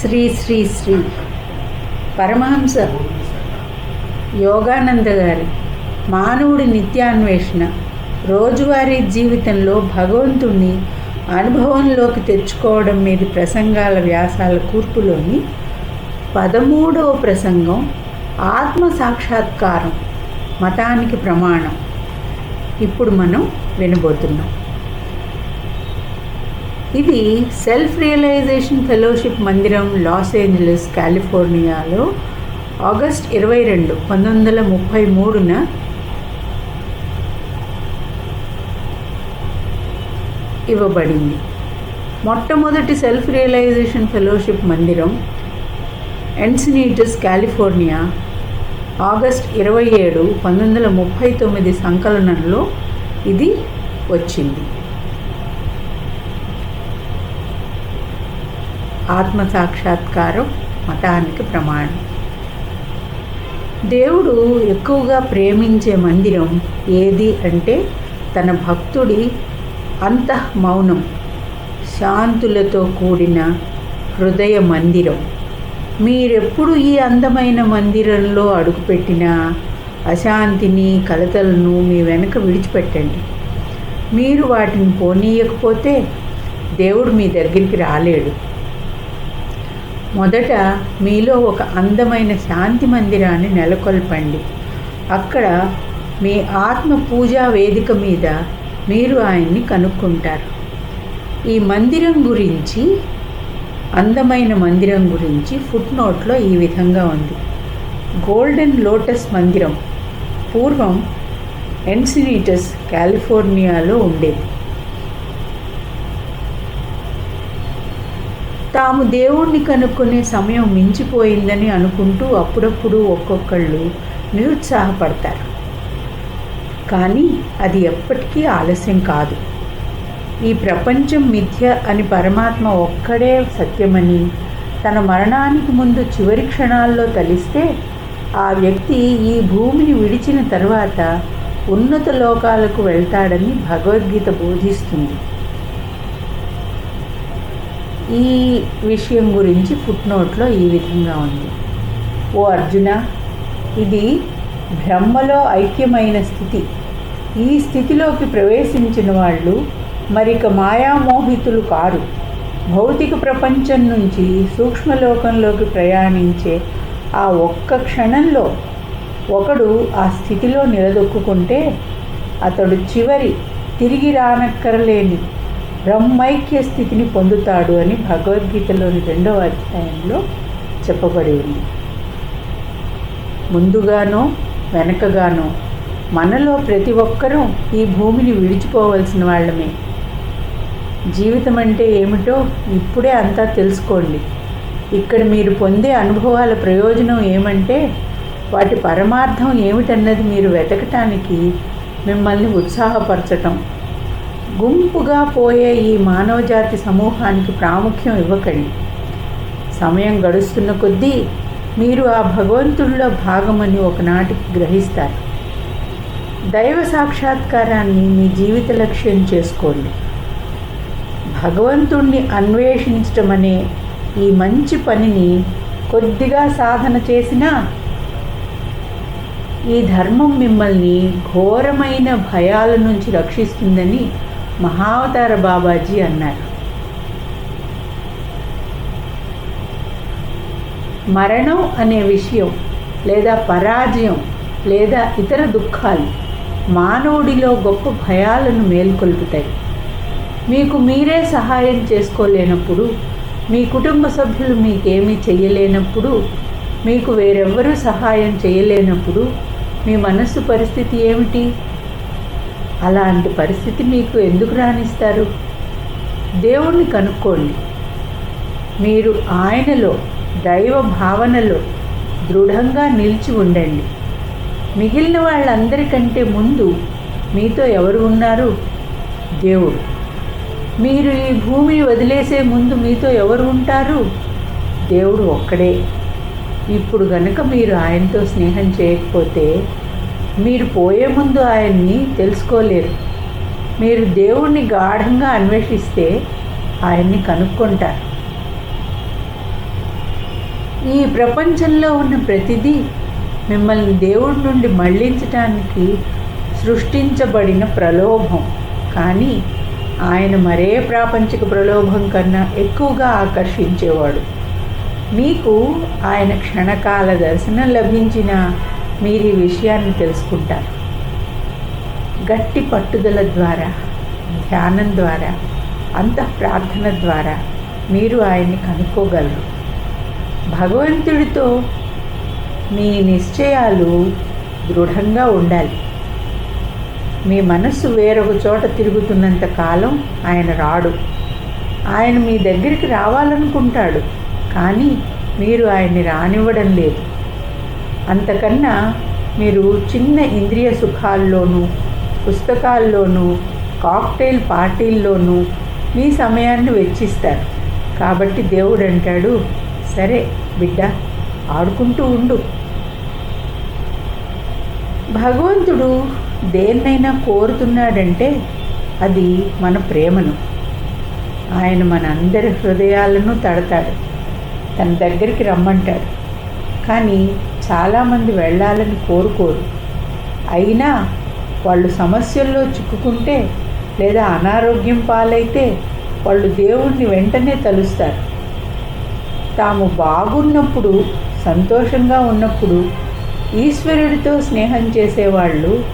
శ్రీ శ్రీ శ్రీ పరమహంస యోగానంద గారి మానవుడి నిత్యాన్వేషణ. రోజువారీ జీవితంలో భగవంతుణ్ణి అనుభవంలోకి తెచ్చుకోవడం మీద ప్రసంగాల వ్యాసాల కూర్పులోని పదమూడవ ప్రసంగం ఆత్మ సాక్షాత్కారం మతానికి ప్రమాణం. ఇప్పుడు మనం వినబోతున్నాం. ఇది సెల్ఫ్ రియలైజేషన్ ఫెలోషిప్ మందిరం లాస్ ఏంజలస్ కాలిఫోర్నియాలో ఆగస్ట్ ఇరవై రెండు పంతొమ్మిది వందల ముప్పై మూడున ఇవ్వబడింది. మొట్టమొదటి సెల్ఫ్ రియలైజేషన్ ఫెలోషిప్ మందిరం ఎన్సినీటస్ కాలిఫోర్నియా ఆగస్ట్ ఇరవై ఏడు పంతొమ్మిది వందల ముప్పై తొమ్మిది సంకలనంలో ఇది వచ్చింది. ఆత్మ సాక్షాత్కారం మతానికి ప్రమాణం. దేవుడు ఎక్కువగా ప్రేమించే మందిరం ఏది అంటే తన భక్తుడి అంతః మౌనం శాంతులతో కూడిన హృదయ మందిరం. మీరెప్పుడు ఈ అందమైన మందిరంలో అడుగుపెట్టినా అశాంతిని కలతలను మీ వెనుక విడిచిపెట్టండి. మీరు వాటిని పోనీయకపోతే దేవుడు మీ దగ్గరికి రాలేడు. మొదట మీలో ఒక అందమైన శాంతి మందిరాన్ని నెలకొల్పండి. అక్కడ మీ ఆత్మ పూజా వేదిక మీద మీరు ఆయన్ని కనుక్కుంటారు. ఈ మందిరం గురించి అందమైన మందిరం గురించి ఫుట్ నోట్లో ఈ విధంగా ఉంది. గోల్డెన్ లోటస్ మందిరం పూర్వం ఎన్సినీటస్ కాలిఫోర్నియాలో ఉండేది. తాము దేవుణ్ణి కనుక్కునే సమయం మించిపోయిందని అనుకుంటూ అప్పుడప్పుడు ఒక్కొక్కళ్ళు నిరుత్సాహపడతారు. కానీ అది ఎప్పటికీ ఆలస్యం కాదు. ఈ ప్రపంచం మిథ్య అని పరమాత్మ ఒక్కడే సత్యమని తన మరణానికి ముందు చివరి క్షణాల్లో తలిస్తే ఆ వ్యక్తి ఈ భూమిని విడిచిన తర్వాత ఉన్నత లోకాలకు వెళ్తాడని భగవద్గీత బోధిస్తుంది. ఈ విషయం గురించి ఫుట్నోట్లో ఈ విధంగా ఉంది. ఓ అర్జున ఇది బ్రహ్మలో ఐక్యమైన స్థితి. ఈ స్థితిలోకి ప్రవేశించిన వాళ్ళు మరిక మాయామోహితులు కారు. భౌతిక ప్రపంచం నుంచి సూక్ష్మలోకంలోకి ప్రయాణించే ఆ ఒక్క క్షణంలో ఒకడు ఆ స్థితిలో నిలదొక్కుంటే అతడు చివరి తిరిగి రానక్కరలేని బ్రహ్మైక్య స్థితిని పొందుతాడు అని భగవద్గీతలోని రెండవ అధ్యాయంలో చెప్పబడి ఉంది. ముందుగానో వెనకగానో మనలో ప్రతి ఒక్కరూ ఈ భూమిని విడిచిపోవలసిన వాళ్ళమే. జీవితం అంటే ఏమిటో ఇప్పుడే అంతా తెలుసుకోండి. ఇక్కడ మీరు పొందే అనుభవాల ప్రయోజనం ఏమంటే వాటి పరమార్థం ఏమిటన్నది మీరు వెతకటానికి మిమ్మల్ని ఉత్సాహపరచటం. గుంపుగా పోయే ఈ మానవజాతి సమూహానికి ప్రాముఖ్యం ఇవ్వకండి. సమయం గడుస్తున్న కొద్దీ మీరు ఆ భగవంతుడిలో భాగమని ఒకనాటికి గ్రహిస్తారు. దైవ సాక్షాత్కారాన్ని మీ జీవిత లక్ష్యం చేసుకోండి. భగవంతుణ్ణి అన్వేషించటం అనే ఈ మంచి పనిని కొద్దిగా సాధన చేసినా ఈ ధర్మం మిమ్మల్ని ఘోరమైన భయాల నుంచి రక్షిస్తుందని మహావతార బాబాజీ అన్నారు. మరణం అనే విషయం లేదా పరాజయం లేదా ఇతర దుఃఖాలు మానవుడిలో గొప్ప భయాలను మేల్కొల్పుతాయి. మీకు మీరే సహాయం చేసుకోలేనప్పుడు మీ కుటుంబ సభ్యులు మీకేమీ చేయలేనప్పుడు మీకు వేరెవ్వరూ సహాయం చేయలేనప్పుడు మీ మనస్సు పరిస్థితి ఏమిటి? అలాంటి పరిస్థితి మీకు ఎందుకు రాణిస్తారు? దేవుణ్ణి కనుక్కోండి. మీరు ఆయనలో దైవ భావనలో దృఢంగా నిలిచి ఉండండి. మిగిలిన వాళ్ళందరికంటే ముందు మీతో ఎవరు ఉన్నారు? దేవుడు. మీరు ఈ భూమిని వదిలేసే ముందు మీతో ఎవరు ఉంటారు? దేవుడు ఒక్కడే. ఇప్పుడు గనక మీరు ఆయనతో స్నేహం చేయకపోతే మీరు పోయే ముందు ఆయన్ని తెలుసుకోలేరు. మీరు దేవుణ్ణి గాఢంగా అన్వేషిస్తే ఆయన్ని కనుక్కుంటారు. ఈ ప్రపంచంలో ఉన్న ప్రతిదీ మిమ్మల్ని దేవుడి నుండి మళ్ళించటానికి సృష్టించబడిన ప్రలోభం. కానీ ఆయన మరే ప్రాపంచిక ప్రలోభం కన్నా ఎక్కువగా ఆకర్షించేవాడు. మీకు ఆయన క్షణకాల దర్శనం లభించిన మీరు ఈ విషయాన్ని తెలుసుకుంటారు. గట్టి పట్టుదల ద్వారా ధ్యానం ద్వారా అంతః ప్రార్థన ద్వారా మీరు ఆయన్ని కనుక్కోగలరు. భగవంతుడితో మీ నిశ్చయాలు దృఢంగా ఉండాలి. మీ మనస్సు వేరొక చోట తిరుగుతున్నంత కాలం ఆయన రాడు. ఆయన మీ దగ్గరికి రావాలనుకుంటాడు కానీ మీరు ఆయన్ని రానివ్వడం లేదు. అంతకన్నా మీరు చిన్న ఇంద్రియ సుఖాల్లోనూ పుస్తకాల్లోనూ కాక్టైల్ పార్టీల్లోనూ మీ సమయాన్ని వెచ్చిస్తారు. కాబట్టి దేవుడు అంటాడు సరే బిడ్డ ఆడుకుంటూ ఉండు. భగవంతుడు దేన్నైనా కోరుతున్నాడంటే అది మన ప్రేమను. ఆయన మన అందరి హృదయాలను తడతాడు. తన దగ్గరికి రమ్మంటాడు. కానీ చాలామంది వెళ్ళాలని కోరుకోరు. అయినా వాళ్ళు సమస్యల్లో చిక్కుకుంటే లేదా అనారోగ్యం పాలైతే వాళ్ళు దేవుణ్ణి వెంటనే తలుస్తారు. తాము బాగున్నప్పుడు సంతోషంగా ఉన్నప్పుడు ఈశ్వరుడితో స్నేహం చేసేవాళ్ళు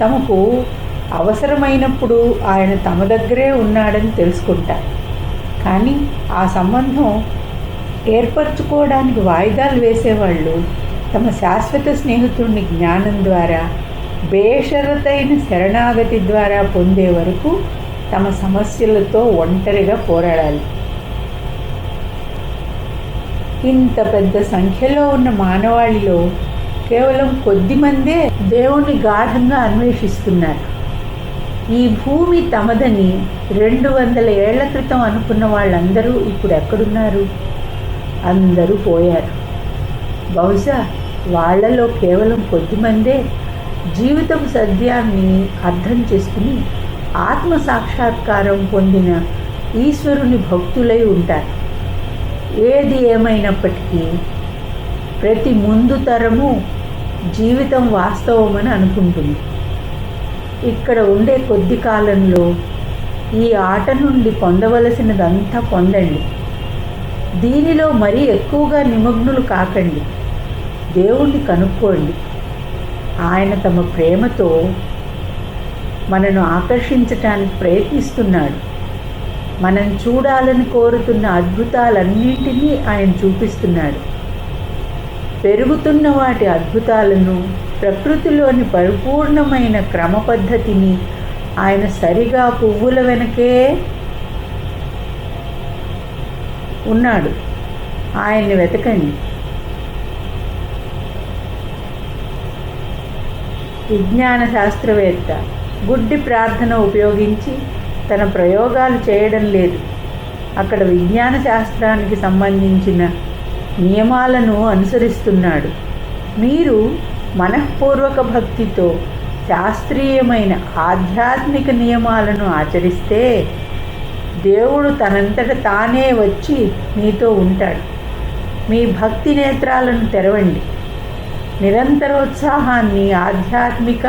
తమకు అవసరమైనప్పుడు ఆయన తమ దగ్గరే ఉన్నాడని తెలుసుకుంటారు. కానీ ఆ సంబంధం ఏర్పరచుకోవడానికి వాయిదాలు వేసేవాళ్ళు తమ శాశ్వత స్నేహితుడిని జ్ఞానం ద్వారా బేషరతైన శరణాగతి ద్వారా పొందే వరకు తమ సమస్యలతో ఒంటరిగా పోరాడాలి. ఇంత పెద్ద సంఖ్యలో ఉన్న మానవాళిలో కేవలం కొద్దిమందే దేవుణ్ణి గాఢంగా అన్వేషిస్తున్నారు. ఈ భూమి తమదని రెండు వందల ఏళ్ళ క్రితం అనుకున్న వాళ్ళందరూ ఇప్పుడు ఎక్కడున్నారు? అందరూ పోయారు. బహుశా వాళ్ళలో కేవలం కొద్దిమందే జీవితం సద్యాన్ని అర్థం చేసుకుని ఆత్మ సాక్షాత్కారం పొందిన ఈశ్వరుని భక్తులై ఉంటారు. ఏది ఏమైనప్పటికీ ప్రతి ముందు తరము జీవితం వాస్తవమని అనుకుంటుంది. ఇక్కడ ఉండే కొద్ది కాలంలో ఈ ఆట నుండి పొందవలసినదంతా పొందండి. దీనిలో మరీ ఎక్కువగా నిమగ్నులు కాకండి. దేవుణ్ణి కనుక్కోండి. ఆయన తమ ప్రేమతో మనను ఆకర్షించటానికి ప్రయత్నిస్తున్నాడు. మనం చూడాలని కోరుతున్న అద్భుతాలన్నింటినీ ఆయన చూపిస్తున్నాడు. పెరుగుతున్న వాటి అద్భుతాలను ప్రకృతిలోని పరిపూర్ణమైన క్రమ పద్ధతిని ఆయన సరిగా పువ్వుల వెనకే ఉన్నాడు. ఆయన్ని వెతకండి. విజ్ఞాన శాస్త్రవేత్త గుడ్డి ప్రార్థన ఉపయోగించి తన ప్రయోగాలు చేయడం లేదు. అక్కడ విజ్ఞాన శాస్త్రానికి సంబంధించిన నియమాలను అనుసరిస్తున్నాడు. మీరు మనఃపూర్వక భక్తితో శాస్త్రీయమైన ఆధ్యాత్మిక నియమాలను ఆచరిస్తే దేవుడు తనంతట తానే వచ్చి మీతో ఉంటాడు. మీ భక్తి నేత్రాలను తెరవండి. నిరంతరోత్సాహాన్ని ఆధ్యాత్మిక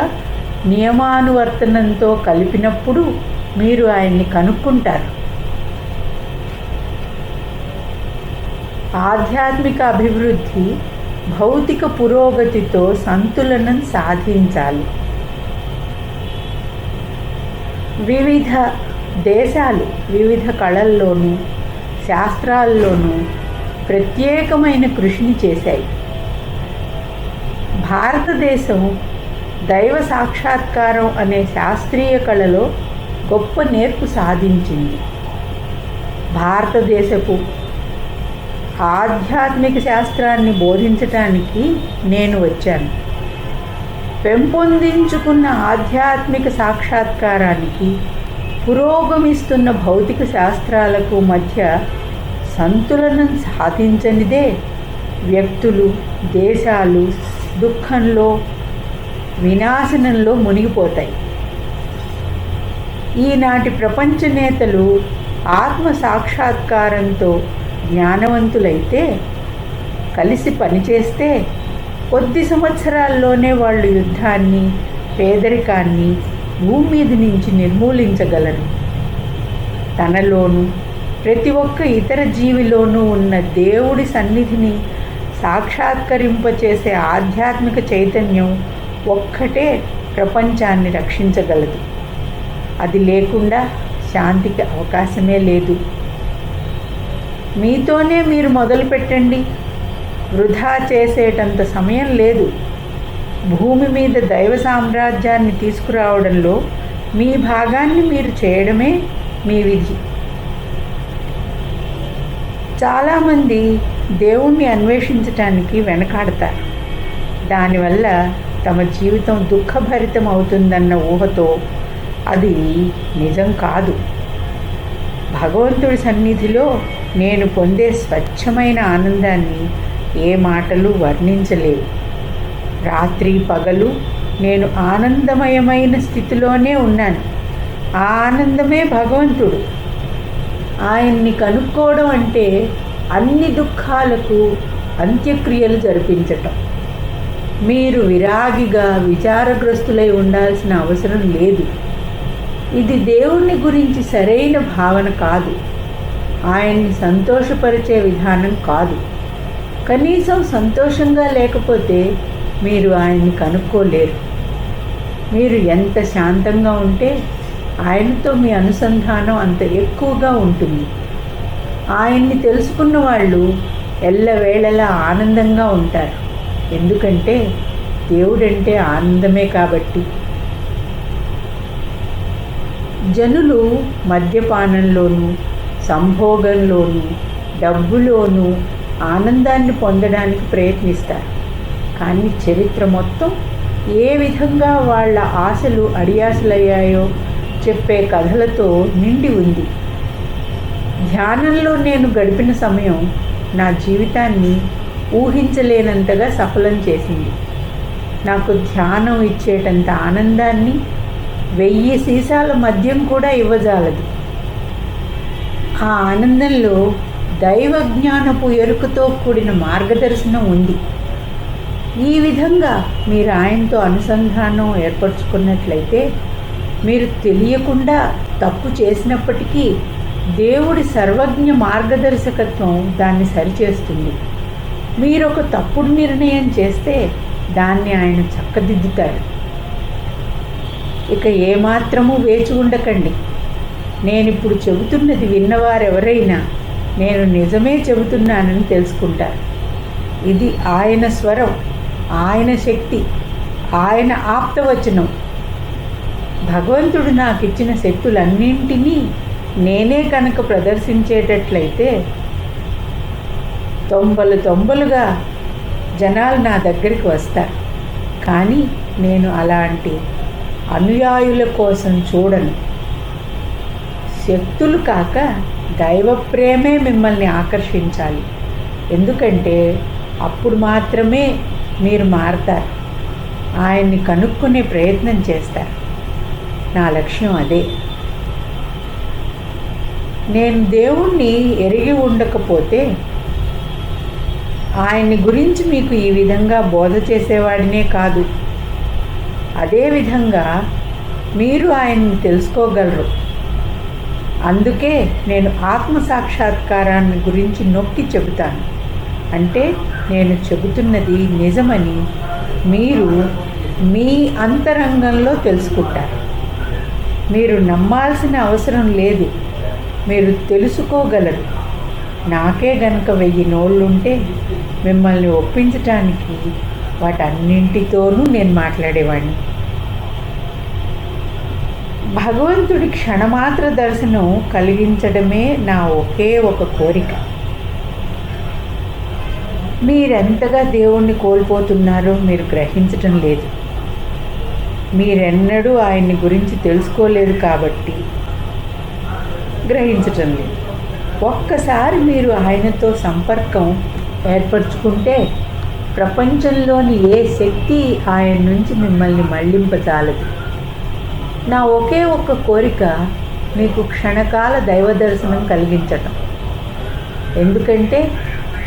నియమానువర్తనంతో కలిపినప్పుడు మీరు ఆయన్ని కనుక్కుంటారు. ఆధ్యాత్మిక అభివృద్ధి భౌతిక పురోగతితో సంతులనం సాధించాలి. వివిధ దేశాలు వివిధ కళల్లోనూ శాస్త్రాల్లోనూ ప్రత్యేకమైన కృషిని చేశాయి. భారతదేశం దైవ సాక్షాత్కారం అనే శాస్త్రీయ కళలో గొప్ప నేర్పు సాధించింది. భారతదేశపు ఆధ్యాత్మిక శాస్త్రాన్ని బోధించటానికి నేను వచ్చాను. పెంపొందించుకున్న ఆధ్యాత్మిక సాక్షాత్కారానికి పురోగమిస్తున్న భౌతిక శాస్త్రాలకు మధ్య సంతులనం సాధించనిదే వ్యక్తులు దేశాలు దుఃఖంలో వినాశనంలో మునిగిపోతాయి. ఈనాటి ప్రపంచ నేతలు ఆత్మ సాక్షాత్కారంతో జ్ఞానవంతులైతే కలిసి పనిచేస్తే కొద్ది సంవత్సరాల్లోనే వాళ్ళు యుద్ధాన్ని పేదరికాన్ని భూమి మీద నుంచి నిర్మూలించగలరు. తనలోనూ ప్రతి ఒక్క ఇతర జీవిలోనూ ఉన్న దేవుడి సన్నిధిని సాక్షాత్కరింపచేసే ఆధ్యాత్మిక చైతన్యం ఒక్కటే ప్రపంచాన్ని రక్షించగలదు. అది లేకుండా శాంతికి అవకాశమే లేదు. మీతోనే మీరు మొదలు పెట్టండి వృధా చేసేటంత సమయం లేదు. భూమి మీద దైవ సామ్రాజ్యాన్ని తీసుకురావడంలో మీ భాగాన్ని మీరు చేయడమే మీ విధి. చాలామంది దేవుణ్ణి అన్వేషించటానికి వెనకాడతారు. దానివల్ల తమ జీవితం దుఃఖభరితం అవుతుందన్న ఊహతో అది నిజం కాదు. భగవంతుడి సన్నిధిలో నేను పొందే స్వచ్ఛమైన ఆనందాన్ని ఏ మాటలు వర్ణించలేవు. రాత్రి పగలు నేను ఆనందమయమైన స్థితిలోనే ఉన్నాను. ఆ ఆనందమే భగవంతుడు. ఆయన్ని కనుక్కోవడం అంటే అన్ని దుఃఖాలకు అంత్యక్రియలు జరిపించటం. మీరు విరాగిగా విచారగ్రస్తులై ఉండాల్సిన అవసరం లేదు. ఇది దేవుణ్ణి గురించి సరైన భావన కాదు. ఆయన్ని సంతోషపరిచే విధానం కాదు. కనీసం సంతోషంగా లేకపోతే మీరు ఆయన్ని కనుక్కోలేరు. మీరు ఎంత శాంతంగా ఉంటే ఆయనతో మీ అనుసంధానం అంత ఎక్కువగా ఉంటుంది. ఆయన్ని తెలుసుకున్న వాళ్ళు ఎల్లవేళలా ఆనందంగా ఉంటారు. ఎందుకంటే దేవుడంటే ఆనందమే కాబట్టి. జనులు మద్యపానంలోనూ సంభోగంలోనూ డబ్బులోనూ ఆనందాన్ని పొందడానికి ప్రయత్నిస్తారు. కానీ చరిత్ర మొత్తం ఏ విధంగా వాళ్ళ ఆశలు అడియాసలయ్యాయో చెప్పే కథలతో నిండి ఉంది. ధ్యానంలో నేను గడిపిన సమయం నా జీవితాన్ని ఊహించలేనంతగా సఫలం చేసింది. నాకు ధ్యానం ఇచ్చేటంత ఆనందాన్ని వెయ్యి సీసాల మద్యం కూడా ఇవ్వజాలదు. ఆ ఆనందంలో దైవ జ్ఞానపు ఎరుకతో కూడిన మార్గదర్శనం ఉంది. ఈ విధంగా మీరు ఆయనతో అనుసంధానం ఏర్పరచుకున్నట్లయితే మీరు తెలియకుండా తప్పు చేసినప్పటికీ దేవుడి సర్వజ్ఞ మార్గదర్శకత్వం దాన్ని సరిచేస్తుంది. మీరు ఒక తప్పుడు నిర్ణయం చేస్తే దాన్ని ఆయన చక్కదిద్దుతాడు. ఇక ఏమాత్రము వేచి ఉండకండి. నేను ఇప్పుడు చెబుతున్నది విన్నవారెవరైనా నేను నిజమే చెబుతున్నానని తెలుసుకుంటారు. ఇది ఆయన స్వరం ఆయన శక్తి ఆయన ఆప్తవచనం. భగవంతుడు నాకు ఇచ్చిన శక్తులన్నింటినీ నేనే కనుక ప్రదర్శించేటట్లయితే తొంభలు తొంభలుగా జనాలు నా దగ్గరికి వస్తారు. కానీ నేను అలాంటి అనుయాయుల కోసం చూడను. శక్తులు కాక దైవ ప్రేమే మిమ్మల్ని ఆకర్షించాలి. ఎందుకంటే అప్పుడు మాత్రమే మీరు మారతారు. ఆయన్ని కనుక్కునే ప్రయత్నం చేస్తారు. నా లక్ష్యం అదే. నేను దేవుణ్ణి ఎరిగి ఉండకపోతే ఆయన్ని గురించి మీకు ఈ విధంగా బోధ చేసేవాడినే కాదు. అదేవిధంగా మీరు ఆయన్ని తెలుసుకోగలరు. అందుకే నేను ఆత్మ సాక్షాత్కారాన్ని గురించి నొక్కి చెబుతాను. అంటే నేను చెబుతున్నది నిజమని మీరు మీ అంతరంగంలో తెలుసుకుంటారు. మీరు నమ్మాల్సిన అవసరం లేదు. మీరు తెలుసుకోగలరు. నాకే గనక వెయ్యి నోళ్ళుంటే మిమ్మల్ని ఒప్పించటానికి వాటన్నింటితోనూ నేను మాట్లాడేవాడిని భగవంతుడి క్షణమాత్ర దర్శనం కలిగించడమే నా ఒకే ఒక కోరిక. మీరెంతగా దేవుణ్ణి కోల్పోతున్నారో మీరు గ్రహించటం లేదు. మీరెన్నడూ ఆయన్ని గురించి తెలుసుకోలేదు కాబట్టి గ్రహించటం లేదు. ఒక్కసారి మీరు ఆయనతో సంపర్కం ఏర్పరచుకుంటే ప్రపంచంలోని ఏ శక్తి ఆయన నుంచి మిమ్మల్ని మళ్ళింపజాలదు నా ఒకే ఒక్క కోరిక మీకు క్షణకాల దైవ దర్శనం కలిగించటం. ఎందుకంటే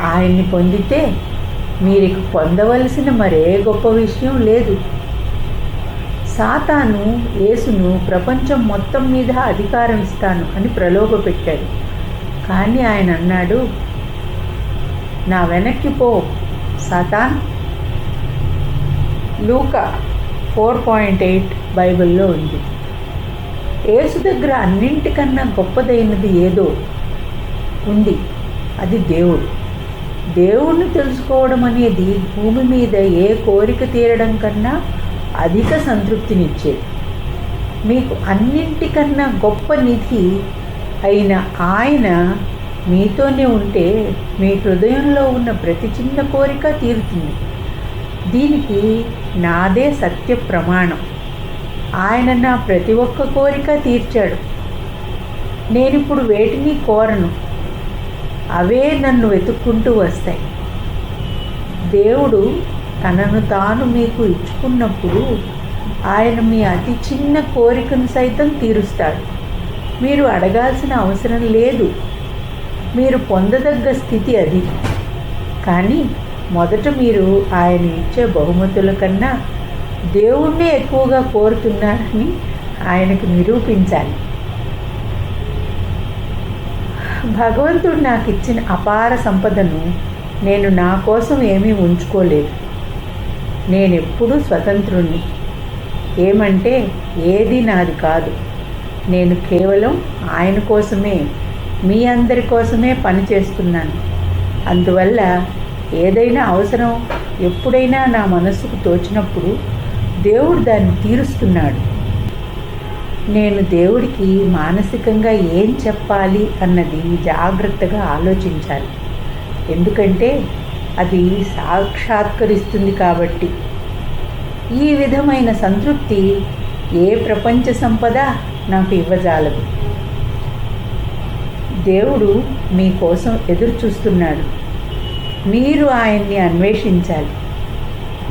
ఆయన్ని పొందితే మీరు పొందవలసిన మరే గొప్ప విషయం లేదు. సాతాను యేసును ప్రపంచం మొత్తం మీద అధికారం ఇస్తాను అని ప్రలోభపెట్టాడు. కానీ ఆయన అన్నాడు నా వెనక్కి పో సాతాన్. లూక ఫోర్ పాయింట్ ఎయిట్ బైబిల్లో ఉంది. యేసు దగ్గర అన్నింటికన్నా గొప్పదైనది ఏదో ఉంది. అది దేవుడు. దేవుణ్ణి తెలుసుకోవడం అనేది భూమి మీద ఏ కోరిక తీరడం కన్నా అధిక సంతృప్తినిచ్చేది మీకు అన్నింటికన్నా గొప్ప నిధి అయిన ఆయన మీతోనే ఉంటే మీ హృదయంలో ఉన్న ప్రతి చిన్న కోరిక తీరుతుంది. దీనికి నాదే సత్య ప్రమాణం. ఆయన నా ప్రతి ఒక్క కోరిక తీర్చాడు. నేనిప్పుడు వేటిని కోరను అవే నన్ను వెతుక్కుంటూ వస్తాయి. దేవుడు తనను తాను మీకు ఇచ్చుకున్నప్పుడు ఆయన మీ అతి చిన్న కోరికను సైతం తీరుస్తాడు. మీరు అడగాల్సిన అవసరం లేదు. మీరు పొందదగ్గ స్థితి అది. కానీ మొదట మీరు ఆయన ఇచ్చే బహుమతుల కన్నా దేవుణ్ణే ఎక్కువగా కోరుతున్నారని ఆయనకు నిరూపించాలి. భగవంతుడు నాకు ఇచ్చిన అపార సంపదను నేను నా కోసం ఏమీ ఉంచుకోలేదు. నేనెప్పుడూ స్వతంత్రుణ్ణి. ఏమంటే ఏది నాది కాదు. నేను కేవలం ఆయన కోసమే మీ అందరి కోసమే పనిచేస్తున్నాను అందువల్ల ఏదైనా అవసరం ఎప్పుడైనా నా మనస్సుకు తోచినప్పుడు దేవుడు దాన్ని తీరుస్తున్నాడు. నేను దేవుడికి మానసికంగా ఏం చెప్పాలి అన్నది జాగ్రత్తగా ఆలోచించాలి. ఎందుకంటే అది సాక్షాత్కరిస్తుంది కాబట్టి. ఈ విధమైన సంతృప్తి ఏ ప్రపంచ సంపద నాకు ఇవ్వజాలదు. దేవుడు మీకోసం ఎదురు చూస్తున్నాడు మీరు ఆయన్ని అన్వేషించాలి.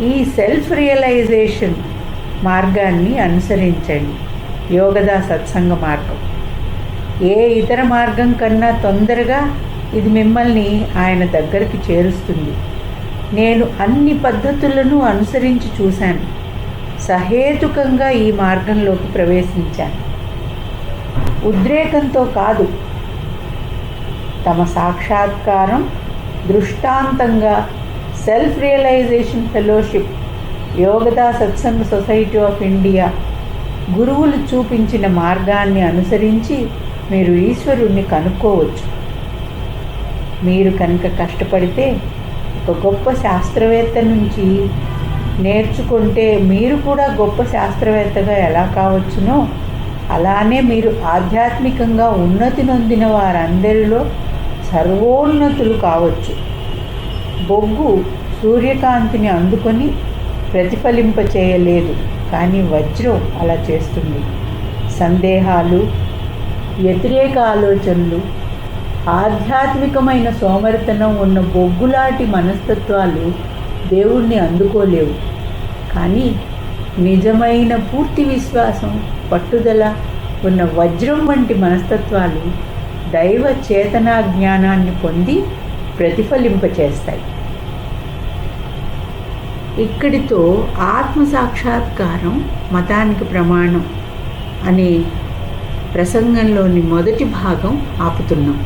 ఈ సెల్ఫ్ రియలైజేషన్ మార్గాన్ని అనుసరించండి. యోగదా సత్సంగ మార్గం. ఏ ఇతర మార్గం కన్నా తొందరగా ఇది మిమ్మల్ని ఆయన దగ్గరికి చేరుస్తుంది. నేను అన్ని పద్ధతులను అనుసరించి చూశాను. సహేతుకంగా ఈ మార్గంలోకి ప్రవేశించాను. ఉద్రేకంతో కాదు తమ సాక్షాత్కారం దృష్టాంతంగా self realization fellowship Yogoda Satsanga society of India గురువులు చూపించిన మార్గాన్ని అనుసరించి మీరు ఈశ్వరుణ్ణి కనుక్కోవచ్చు. మీరు కనుక కష్టపడితే ఒక గొప్ప శాస్త్రవేత్త నుంచి నేర్చుకుంటే మీరు కూడా గొప్ప శాస్త్రవేత్తగా ఎలా కావచ్చునో అలానే మీరు ఆధ్యాత్మికంగా ఉన్నతి నొందిన వారందరిలో సర్వోన్నతులు కావచ్చు. బొగ్గు సూర్యకాంతిని అందుకొని ప్రతిఫలింప చేయలేదు కానీ వజ్రం అలా చేస్తుంది. సందేహాలు వ్యతిరేక ఆలోచనలు ఆధ్యాత్మికమైన సోమరితనం ఉన్న బొగ్గులాంటి మనస్తత్వాలు దేవుణ్ణి అందుకోలేవు. కానీ నిజమైన పూర్తి విశ్వాసం పట్టుదల ఉన్న వజ్రం వంటి మనస్తత్వాలు దైవ చేతనా జ్ఞానాన్ని పొంది ప్రతిఫలింపచేస్తాయి. ఇక్కడితో ఆత్మ సాక్షాత్కారం మతానికి ప్రమాణం అనే ప్రసంగంలోని మొదటి భాగం ఆపుతున్నాం.